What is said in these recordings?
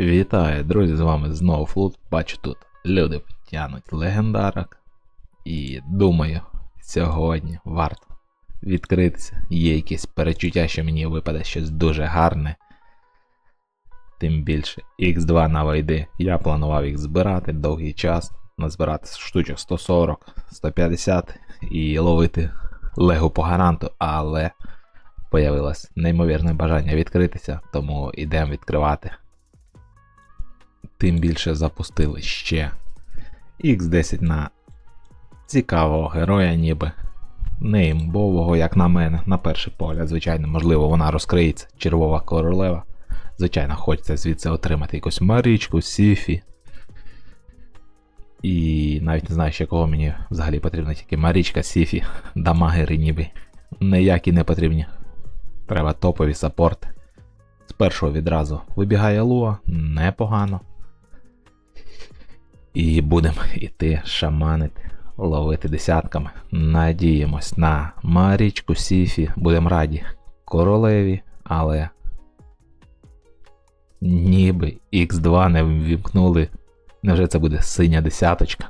Вітаю, друзі, з вами знову Флут. Бачу тут люди тянуть легендарок. І думаю, сьогодні варто відкритися. Є якесь перечуття, що мені випаде щось дуже гарне. Тим більше X2 на вайди. Я планував їх збирати довгий час. Назбирати штучок 140, 150 і ловити легу по гаранту, але появилось неймовірне бажання відкритися, тому йдемо відкривати. Тим більше запустили ще X10 на цікавого героя, ніби не імбового, як на мене, на перший погляд, звичайно, можливо, вона розкриється, червова королева. Звичайно, хочеться звідси отримати якусь Марічку, Сіфі. І навіть не знаю, ще кого мені взагалі потрібно, тільки Марічка, Сіфі, дамагери ніби. Ніякі не потрібні. Треба топові саппорти. З першого відразу вибігає Луа, непогано. І будемо йти шаманити, ловити десятками. Надіємось на Марічку, Сіфі, будемо раді королеві, але ніби Х2 не ввімкнули. Невже це буде синя десяточка?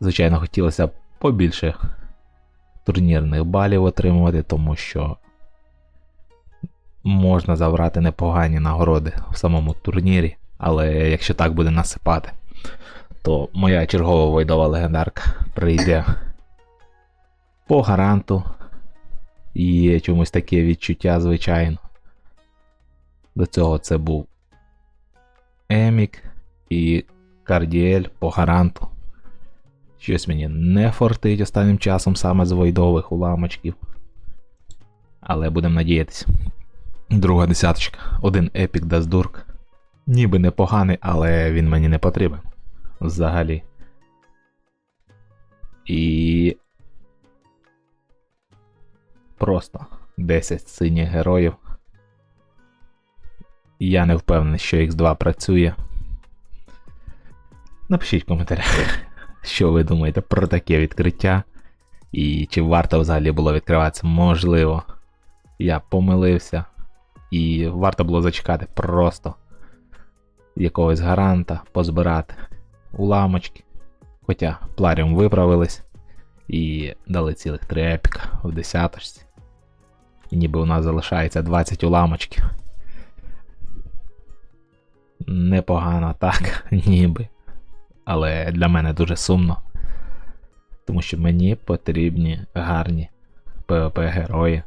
Звичайно, хотілося б побільше турнірних балів отримувати, тому що можна забрати непогані нагороди в самому турнірі, але якщо так буде насипати, то моя чергова войдова легендарка прийде по гаранту. Є чомусь таке відчуття, звичайно. До цього це був Емік і Кардіель по гаранту. Щось мені не фортить останнім часом саме з войдових уламочків. Але будемо надіятися. Друга десяточка. Один епік Даздурк. Ніби непоганий, але він мені не потрібен. Взагалі. І. Просто 10 синіх героїв. Я не впевнений, що X2 працює. Напишіть в коментарях, що ви думаєте про таке відкриття. І чи варто взагалі було відкриватися? Можливо, я помилився. І варто було зачекати просто якогось гаранта, позбирати уламочки. Хоча пларіум виправились і дали цілих 3 епіка в десяточці. І ніби у нас залишається 20 уламочків. Непогано так, ніби. Але для мене дуже сумно. Тому що мені потрібні гарні PvP герої.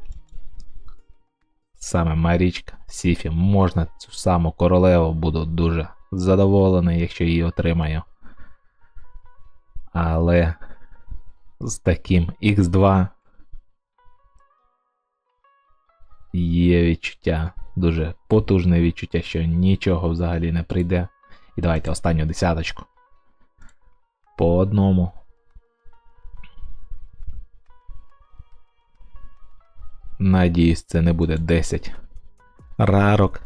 Саме Марічка, Сіфі, можна цю саму королеву буду дуже задоволений, якщо її отримаю. Але з таким X2 є відчуття, дуже потужне відчуття, що нічого взагалі не прийде. І давайте останню десяточку. По одному. Надіюсь, це не буде 10 рарок.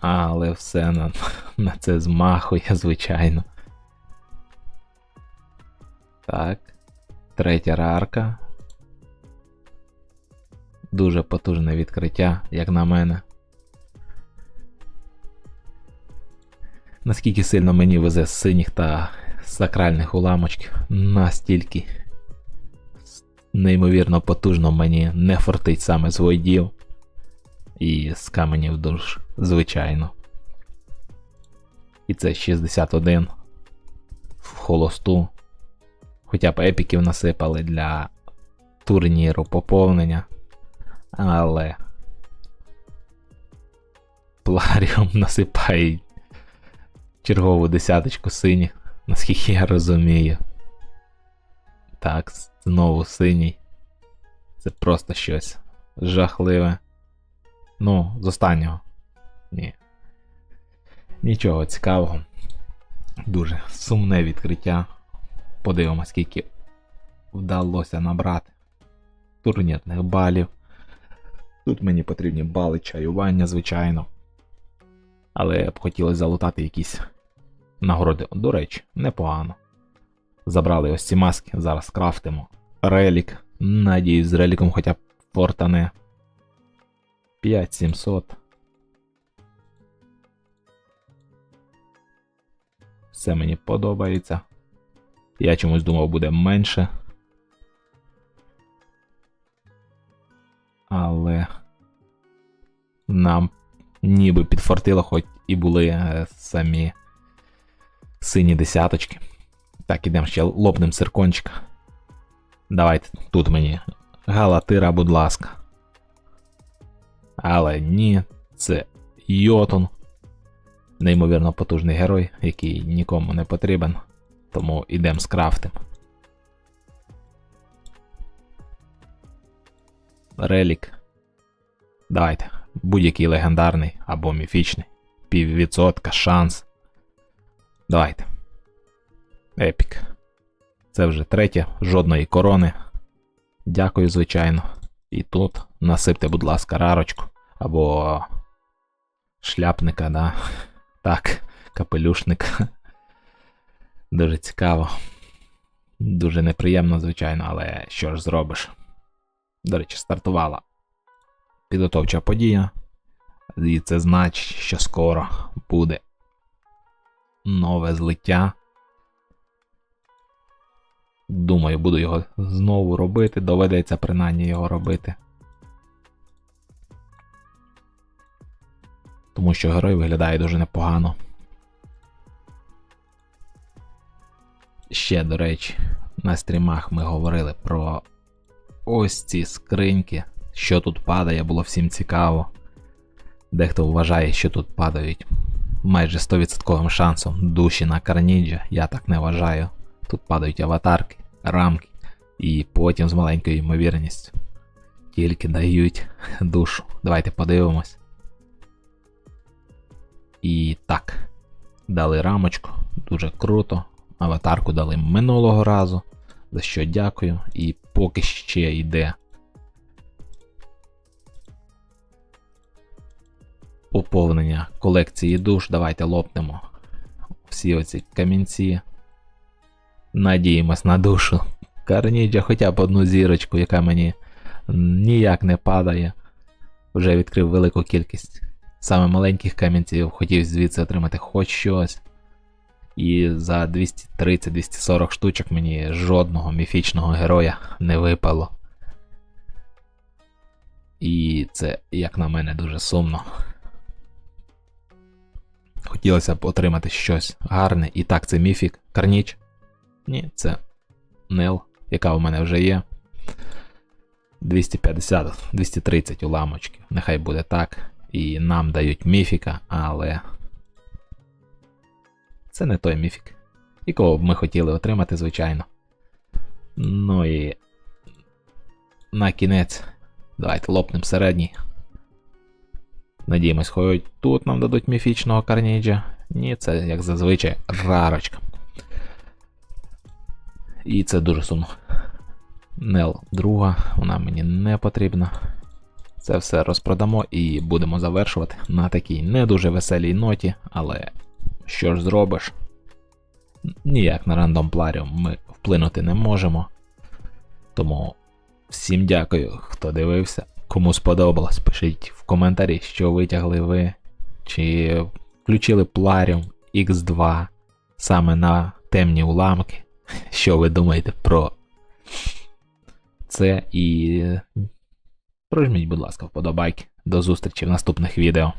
Але все на, на це змахує, звичайно. Так. Третя рарка. Дуже потужне відкриття, як на мене. Наскільки сильно мені везе синіх та сакральних уламочків, настільки неймовірно потужно мені не фортить саме з войдів і з каменів душ, звичайно. І це 61 в холосту. Хоча б епіків насипали для турніру поповнення. Але Пларіум насипає чергову десяточку синіх, наскільки я розумію. Так, знову синій. Це просто щось жахливе. Ну, з останнього. Ні. Нічого цікавого. Дуже сумне відкриття. Подивимось, скільки вдалося набрати турнірних балів. Тут мені потрібні бали чаювання, звичайно. Але б хотілося залутати якісь нагороди. До речі, непогано. Забрали ось ці маски, зараз крафтимо. Релік. Надіюсь, з реліком хоча б фортане. 5700. Все мені подобається. Я чомусь думав, буде менше. Але нам ніби підфартило, хоч і були е, самі сині десяточки. Так, ідемо ще лопнем циркончика. Давайте тут мені галатира, будь ласка. Але ні, це Йотун. Неймовірно потужний герой, який нікому не потрібен. Тому ідемо скрафтим. Релік. Давайте. Будь-який легендарний або міфічний. Піввідсотка, шанс. Давайте. Епік. Це вже третє, жодної корони. Дякую, звичайно. І тут насипте, будь ласка, рарочку. Або шляпника, да. Так, капелюшника. Дуже цікаво. Дуже неприємно, звичайно, але що ж зробиш? До речі, стартувала підготовча подія. І це значить, що скоро буде нове злиття. Думаю, буду його знову робити, доведеться принаймні його робити. Тому що герой виглядає дуже непогано. Ще, до речі, на стрімах ми говорили про ось ці скриньки, що тут падає, було всім цікаво. Дехто вважає, що тут падають майже 100% шансом душі на Карніджа, я так не вважаю. Тут падають аватарки, рамки, і потім з маленькою ймовірністю тільки дають душу. Давайте подивимось. І так, дали рамочку, дуже круто. Аватарку дали минулого разу, за що дякую. І поки ще йде поповнення колекції душ, давайте лопнемо всі оці камінці. Надіємось на душу. Карніджа хоча б одну зірочку, яка мені ніяк не падає. Вже відкрив велику кількість саме маленьких камінців, хотів звідси отримати хоч щось. І за 230-240 штучок мені жодного міфічного героя не випало. І це, як на мене, дуже сумно. Хотілося б отримати щось гарне. І так, це міфік. Карніч. Ні, це Нел, яка у мене вже є. 250-230 уламочків. Нехай буде так. І нам дають міфіка, але. Це не той міфік. Якого б ми хотіли отримати, звичайно. Ну і. На кінець. Давайте лопнем середній. Надіємось, хоч тут нам дадуть міфічного карніджа. Ні, це, як зазвичай, рарочка. І це дуже сумно. Нел друга, вона мені не потрібна. Це все розпродамо і будемо завершувати на такій не дуже веселій ноті, але що ж зробиш? Ніяк на рандом пларіум ми вплинути не можемо. Тому всім дякую, хто дивився. Кому сподобалось, пишіть в коментарі, що витягли ви, чи включили пларіум X2 саме на темні уламки. Що ви думаєте про це і прожміть, будь ласка, вподобайки. До зустрічі в наступних відео.